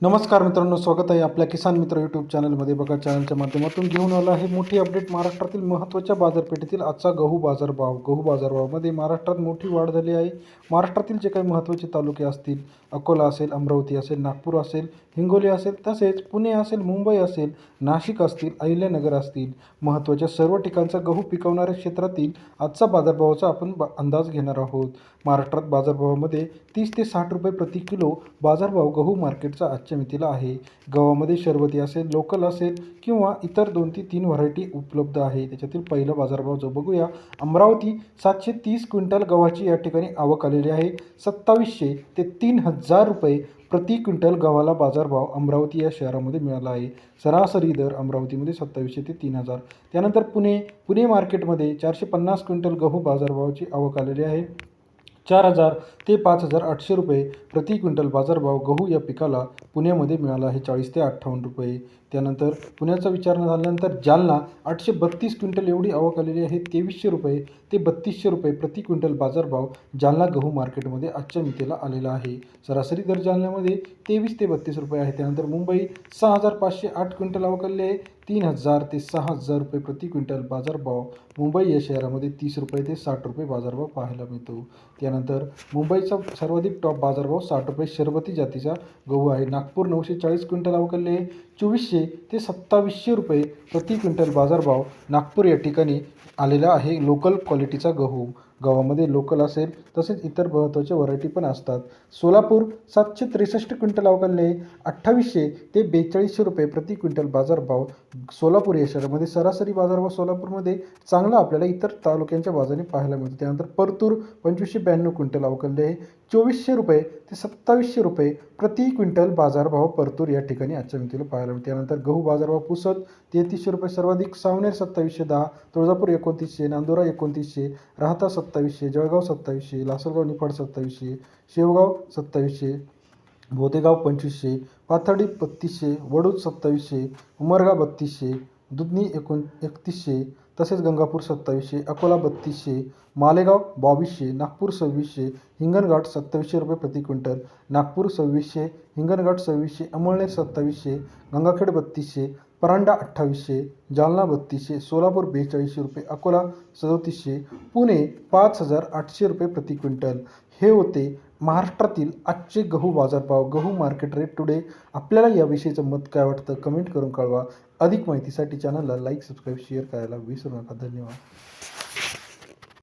नमस्कार मित्रांनो स्वागत आहे आपल्या किसान मित्र यूट्यूब चॅनलमध्ये बघा चॅनलच्या माध्यमातून घेऊन आला आहे मोठी अपडेट महाराष्ट्रातील महत्त्वाच्या बाजारपेठेतील आजचा गहू बाजारभाव. गहू बाजारभावामध्ये महाराष्ट्रात मोठी वाढ झाली आहे. महाराष्ट्रातील जे काही महत्त्वाचे तालुके असतील अकोला असेल अमरावती असेल नागपूर असेल हिंगोली असेल तसेच पुणे असेल मुंबई असेल नाशिक असतील अहिल्यानगर असतील महत्त्वाच्या सर्व ठिकाणचा गहू पिकवणाऱ्या क्षेत्रातील आजचा बाजारभावाचा आपण बा अंदाज घेणार आहोत. महाराष्ट्रात बाजारभावामध्ये तीस ते साठ रुपये प्रति किलो बाजारभाव गहू मार्केटचा आजच्या मितीला आहे. गव्हामध्ये शरबती असेल लोकल असेल किंवा इतर दोन ते तीन व्हरायटी उपलब्ध आहे. त्याच्यातील पहिला बाजारभाव जो बघूया अमरावती सातशे तीस क्विंटल गव्हाची या ठिकाणी आवक आलेली आहे. सत्तावीसशे ते तीन हजार रुपये प्रति क्विंटल गव्हाला बाजारभाव अमरावती या शहरामध्ये मिळाला आहे. सरासरी दर अमरावतीमध्ये सत्तावीसशे ते तीन हजार. त्यानंतर पुणे पुणे मार्केटमध्ये चारशे पन्नास क्विंटल गहू बाजारभावाची आवक आलेली आहे. चार हजार ते पाच हजार आठशे रुपये प्रति क्विंटल बाजारभाव गहू या पिकाला पुण्यामध्ये मिळाला आहे चाळीस ते अठ्ठावन्न रुपये. त्यानंतर पुण्याचा विचार झाल्यानंतर जालना आठशे बत्तीस क्विंटल एवढी आवक आलेली आहे तेवीसशे रुपये ते बत्तीसशे रुपये प्रति क्विंटल बाजारभाव जालना गहू मार्केटमध्ये आजच्या मितीला आलेला आहे. सरासरी दर जालन्यामध्ये तेवीस ते बत्तीस रुपये आहे. त्यानंतर मुंबई सहा हजार पाचशे आठ क्विंटल आवक आलेली आहे तीन हजार ते सहा हजार रुपये प्रति क्विंटल बाजारभाव. मुंबई या शहरामध्ये तीस रुपये ते साठ रुपये बाजारभाव पाहायला मिळतो. त्यानंतर मुंबईचा सर्वाधिक टॉप बाजारभाव साठ रुपये शरबती जातीचा गहू आहे. नागपूर नऊशे चाळीस क्विंटल अवकलले. चोवीसशे ते सत्तावीसशे रुपये प्रति क्विंटल बाजारभाव नागपूर या ठिकाणी आलेला आहे. लोकल क्वालिटीचा गहू. गव्हामध्ये लोकल असेल तसेच इतर महत्त्वाचे व्हरायटी पण असतात. सोलापूर सातशे त्रेसष्ट क्विंटल अवकालले अठ्ठावीसशे ते बेचाळीसशे रुपये प्रति क्विंटल बाजारभाव सोलापूर या शहरामध्ये. सरासरी बाजारभाव सोलापूरमध्ये चांगला आपल्याला इतर तालुक्यांच्या बाजाराने पाहायला मिळतो. त्यानंतर परतूर पंचवीसशे ब्याण्णव क्विंटल अवकालले आहे. चोवीसशे रुपये ते सत्तावीसशे रुपये प्रति क्विंटल बाजारभाव परतूर या ठिकाणी आजच्या मितीला पाहायला मिळतो त्यानंतर गहू बाजारभाव पुसत तेहतीसशे रुपये सर्वाधिक सावनेर सत्तावीसशे दहा तुळजापूर एकोणतीसशे नांदुरा एकोणतीसशे राहता सत्तावीसशे जळगाव सत्तावीसशे लासलगाव निफाड सत्तावीसशे शेवगाव सत्तावीसशे भोतेगाव पंचवीसशे पाथर्डी बत्तीसशे वडूद सत्तावीसशे उमरगा बत्तीसशे दुधनी एकोण एकतीसशे तसेच गंगापूर सत्तावीसशे अकोला बत्तीसशे मालेगाव बावीसशे नागपूर सव्वीसशे हिंगणघाट सत्तावीसशे रुपये प्रति क्विंटल नागपूर सव्वीसशे हिंगणघाट सव्वीसशे अमळनेर सत्तावीसशे गंगाखेड बत्तीसशे परांडा अठ्ठावीसशे जालना बत्तीसशे सोलापूर बेचाळीसशे रुपये अकोला सदोतीसशे पुणे पाच हजार आठशे रुपये प्रति क्विंटल. हे होते महाराष्ट्रातील आजचे गहू बाजारभाव गहू मार्केट रेट टुडे आपल्याला याविषयीचं मत काय वाटतं? कमेंट करून कळवा. अधिक माहितीसाठी चॅनलला लाईक सबस्क्राईब शेअर करायला विसरू नका. धन्यवाद.